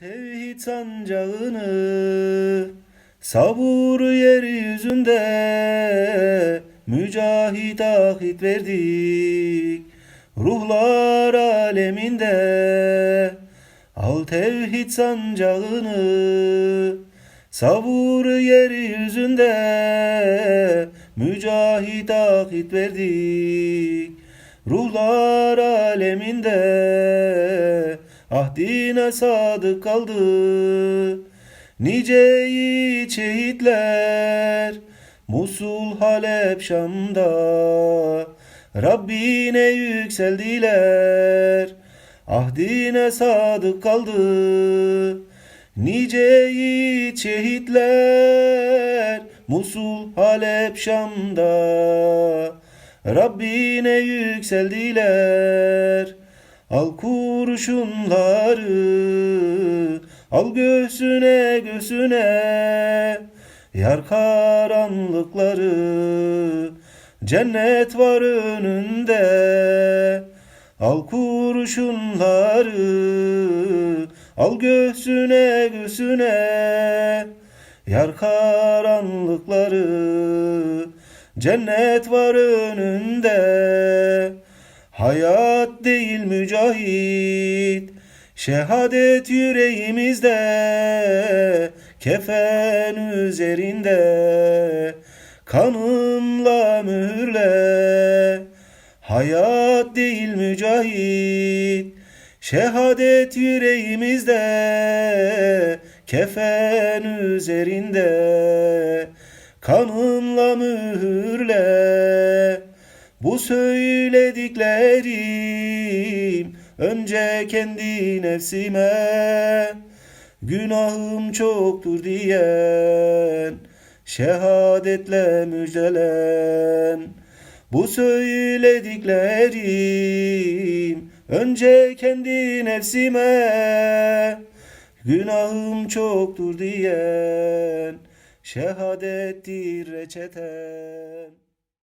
tevhid sancağını Savur yeryüzünde. Mücahit ahit verdik Ruhlar aleminde. Al tevhid sancağını Savur yeryüzünde. Mücahit ahit verdik Ruhlar aleminde Ahdine sadık kaldı. Nice yiğit şehitler Musul Halep Şam'da. Rabbine yükseldiler. Ahdine sadık kaldı. Nice yiğit şehitler Musul Halep Şam'da. Rabbine yükseldiler Al kurşunları Al göğsüne göğsüne. Yar karanlıkları Cennet var önünde. Al kurşunları Al göğsüne göğsüne. Yar karanlıkları Cennet var önünde Hayat değil mücahit Şehadet yüreğimizde Kefen üzerinde Kanınla mühürle. Hayat değil mücahit Şehadet yüreğimizde Kefen üzerinde Kanınla mühürle Bu söylediklerim Önce kendi nefsime Günahım çoktur diyen Şehadetle müjdelen. Bu söylediklerim Önce kendi nefsime Günahım çoktur diyen Şehadettir reçeten